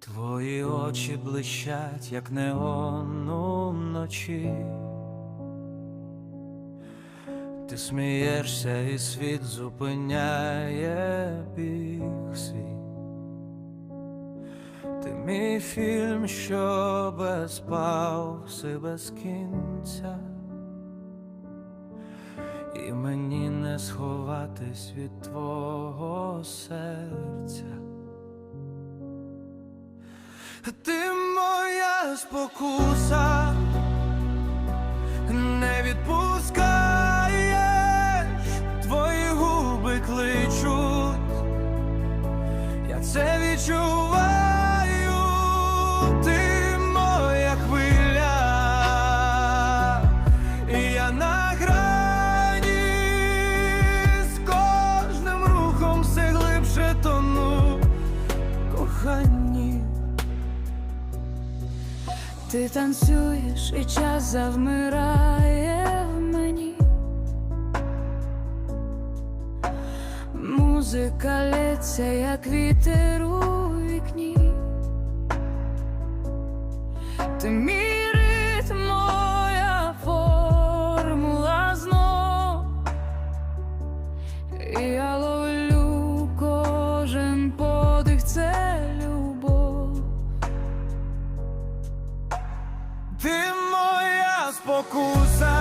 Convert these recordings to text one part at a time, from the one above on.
Твої очі блищать, як неон вночі. Ти смієшся, і світ зупиняє біг свій. Ти мій фільм, що без паузи, без кінця. І мені не сховатись від твого серця. Ти моя спокуса, Ти танцюєш і час завмирає в мені. Музика лється, як вітер спокуса,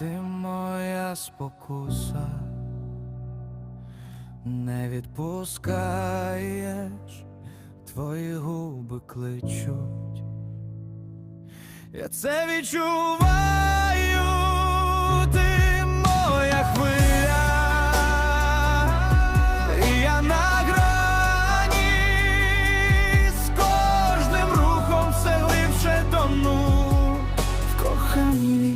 Ти моя спокуса не відпускаєш, твої губи кличуть. Я це відчуваю, ти моя хвиля, і я на грані з кожним рухом все глибше тону в коханні.